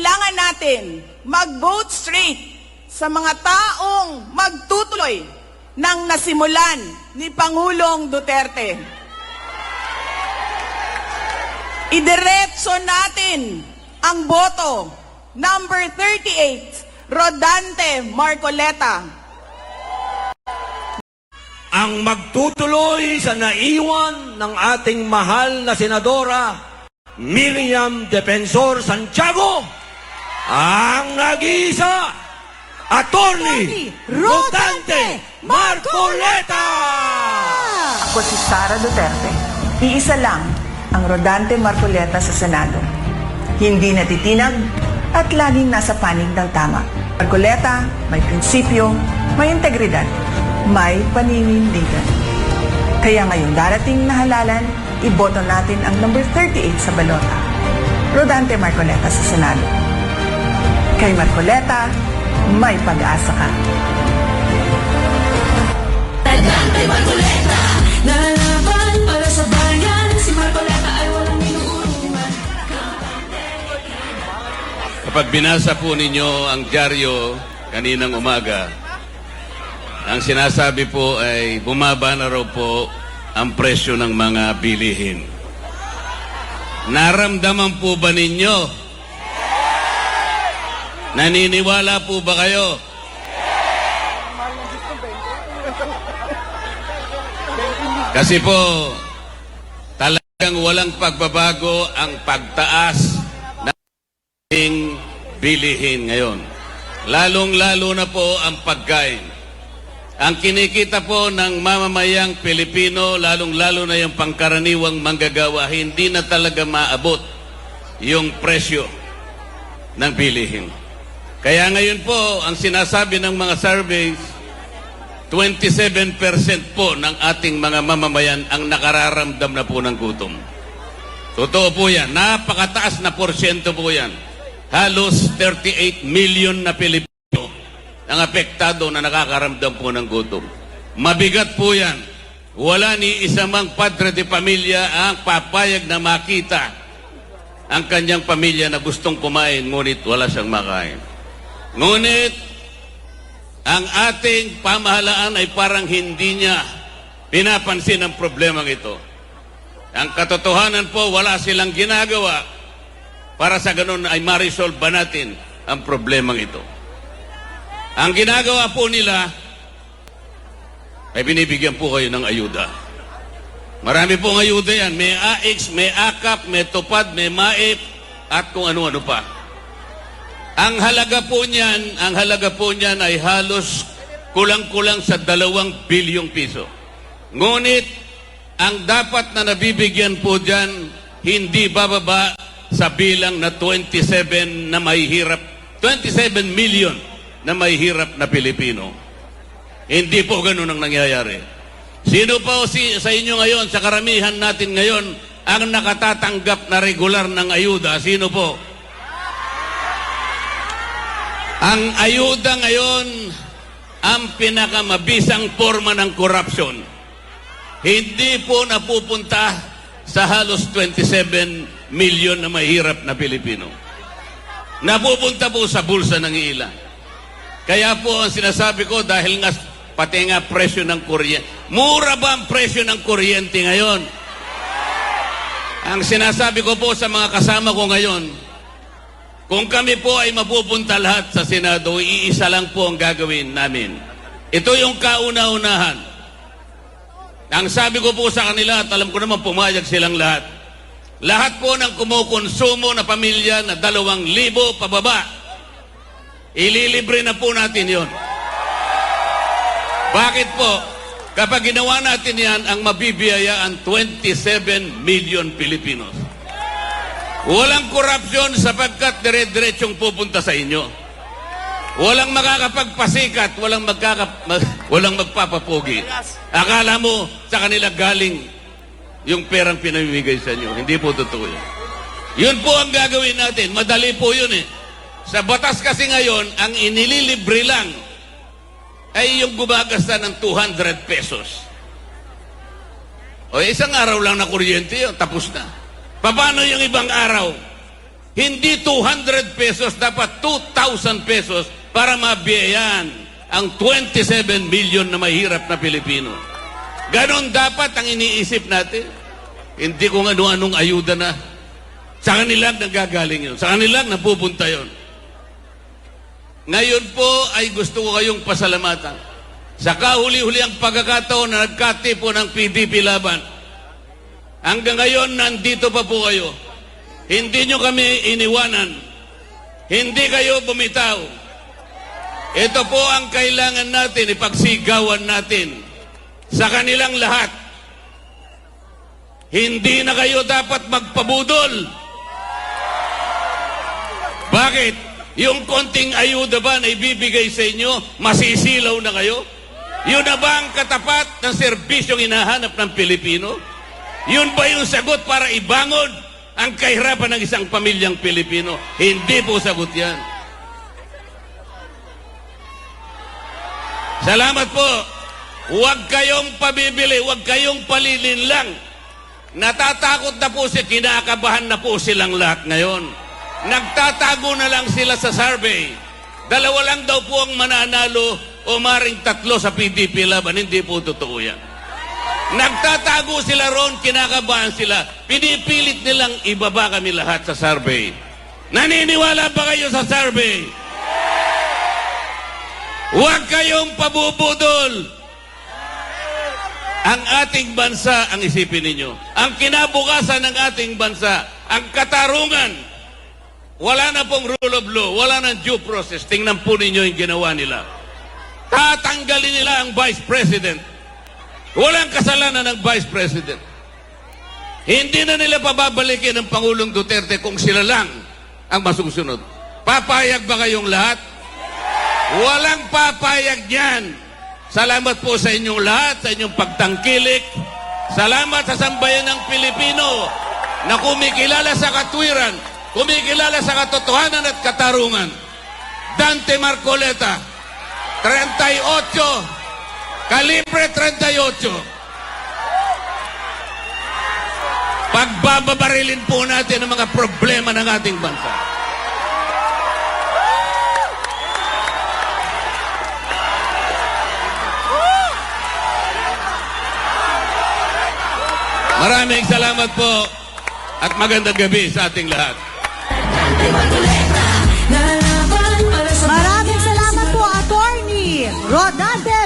kailangan natin mag-vote straight sa mga taong magtutuloy ng nasimulan ni Pangulong Duterte. Idiretso natin ang boto. Number 38, Rodante Marcoleta. ang magtutuloy sa naiwan ng ating mahal na senadora Miriam Defensor Santiago ang nag-iisa Attorney Rodante Marcoleta! Ako si Sara Duterte. Iisa lang ang Rodante Marcoleta sa Senado. Hindi natitinag at laging nasa panig ng tama. Marcoleta, may prinsipyo, may integridad, may paninindigan. Kaya ngayong darating na halalan, iboto natin ang number 38 sa balota. Rodante Marcoleta sa Senado. Kay Marcoleta, may pag-asa ka. Nalaban para sa bayan Si Marcoleta ay walang inuurungan Kapag binasa po ninyo ang dyaryo kaninang umaga, ang sinasabi po ay bumaba na raw po ang presyo ng mga bilihin. Naramdaman po ba ninyo? Naniniwala po ba kayo? Kasi po, talagang walang pagbabago ang pagtaas ating bilihin ngayon. Lalong-lalo na po ang pagkain. Ang kinikita po ng mamamayang Pilipino, lalong-lalo na yung pangkaraniwang manggagawa, hindi na talaga maabot yung presyo ng bilihin. Kaya ngayon po, ang sinasabi ng mga surveys, 27% po ng ating mga mamamayan ang nakararamdam na po ng gutom. Totoo po yan. Napakataas na porsyento po yan. Halos 38 million na Pilipino ang apektado na nakakaramdam po ng gutom. Mabigat po yan. Wala ni isa mang padre de pamilya ang papayag na makita ang kanyang pamilya na gustong kumain ngunit wala siyang makain. Ngunit ang ating pamahalaan ay parang hindi niya pinapansin ang problemang ito. Ang katotohanan po, wala silang ginagawa para sa ganun ay ma-resolve ba natin ang problemang ito. Ang ginagawa po nila ay binibigyan po kayo ng ayuda. Marami pong ayuda yan. May AX, may AKAP, may TUPAD, may MAIP, at kung ano-ano pa. Ang halaga po niyan, ang halaga po niyan ay halos kulang-kulang sa dalawang bilyong piso. Ngunit, ang dapat na nabibigyan po dyan, hindi bababa sa bilang na 27 na may hirap, 27 million na may hirap na Pilipino. Hindi po ganun ang nangyayari. Sino pa si, sa inyo ngayon, sa karamihan natin ngayon, ang nakatatanggap na regular ng ayuda? Sino po? Ang ayuda ngayon, ang pinakamabisang forma ng corruption. Hindi po napupunta sa halos 27 million na mahirap na Pilipino. Napupunta po sa bulsa ng ilan. Kaya po ang sinasabi ko dahil nga pati nga presyo ng kuryente. Mura ba ang presyo ng kuryente ngayon? Ang sinasabi ko po sa mga kasama ko ngayon, kung kami po ay mapupunta lahat sa Senado, iisa lang po ang gagawin namin. Ito yung kauna-unahan. Ang sabi ko po sa kanila, at alam ko naman pumayag silang lahat, lahat po ng kumukonsumo na pamilya na dalawang libo pababa, ililibre na po natin yon. Bakit po? Kapag ginawa natin yan, ang mabibiyaya ang 27 million Pilipinos. Walang korupsyon sapagkat dire-diretsong pupunta sa inyo. Walang makakapagpasikat, walang, magkaka, mag, walang magpapapugi. Akala mo sa kanila galing yung perang pinamimigay sa inyo. Hindi po totoo yun. Yun po ang gagawin natin. Madali po yun eh. Sa batas kasi ngayon, ang inililibre lang ay yung gumagasta ng 200 pesos. O isang araw lang na kuryente yun, tapos na. Paano yung ibang araw? Hindi 200 pesos, dapat 2,000 pesos para mabiyayan ang 27 million na mahirap na Pilipino. Ganon dapat ang iniisip natin. Hindi kung ano-anong ayuda na. Sa kanilang nanggagaling yun. Sa kanilang napupunta yun. Ngayon po ay gusto ko kayong pasalamatan. Sa kahuli-huli ang pagkakataon na nagkatipo ng PDP laban. Hanggang ngayon, nandito pa po kayo. Hindi nyo kami iniwanan. Hindi kayo bumitaw. Ito po ang kailangan natin, ipagsigawan natin sa kanilang lahat. Hindi na kayo dapat magpabudol. Bakit? Yung konting ayuda ba na ibibigay sa inyo, masisilaw na kayo? Yun na ba ang katapat ng serbisyong hinahanap ng Pilipino? Yun ba yung sagot para ibangon ang kahirapan ng isang pamilyang Pilipino? Hindi po sagot yan. Salamat po. Huwag kayong pabibili, huwag kayong palilin lang. Natatakot na po si kinakabahan na po silang lahat ngayon. Nagtatago na lang sila sa survey. Dalawa lang daw po ang mananalo o maring tatlo sa PDP laban. Hindi po totoo yan. Nagtatago sila ron, kinakabahan sila. Pinipilit nilang ibaba kami lahat sa survey. Naniniwala ba kayo sa survey? Huwag kayong pabubudol. Ang ating bansa, ang isipin ninyo, ang kinabukasan ng ating bansa, ang katarungan, wala na pong rule of law, wala nang due process. Tingnan po ninyo yung ginawa nila. Tatanggalin nila ang vice president. Walang kasalanan ng vice president. Hindi na nila pababalikin ang Pangulong Duterte kung sila lang ang masusunod. Papayag ba kayong lahat? Walang papayag niyan. Salamat po sa inyong lahat, sa inyong pagtangkilik. Salamat sa sambayan ng Pilipino na kumikilala sa katwiran, kumikilala sa katotohanan at katarungan. Dante Marcoleta, 38, kalibre 38. Pagbababarilin po natin ang mga problema ng ating bansa. Maraming salamat po at magandang gabi sa ating lahat. Maraming salamat po, Attorney Rodante